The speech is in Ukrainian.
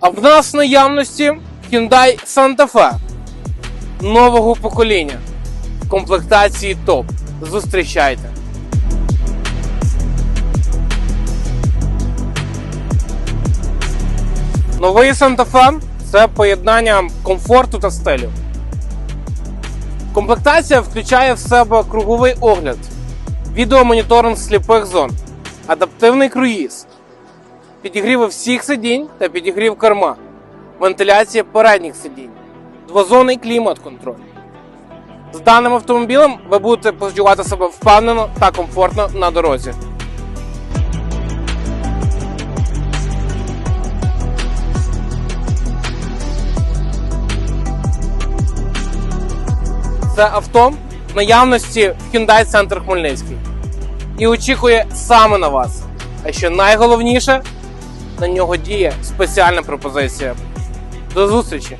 А в нас в наявності Hyundai Santa Fe нового покоління. В комплектації топ. Зустрічайте. Новий Santa Fe – це поєднання комфорту та стилю. Комплектація включає в себе круговий огляд, відеомоніторинг сліпих зон, адаптивний круїз, підігріви всіх сидінь та підігрів керма, вентиляція передніх сидінь, двозонний клімат-контроль. З даним автомобілем ви будете почувати себе впевнено та комфортно на дорозі. Це авто в наявності в Hyundai Центр Хмельницький і очікує саме на вас. А що найголовніше, на нього діє спеціальна пропозиція. До зустрічі!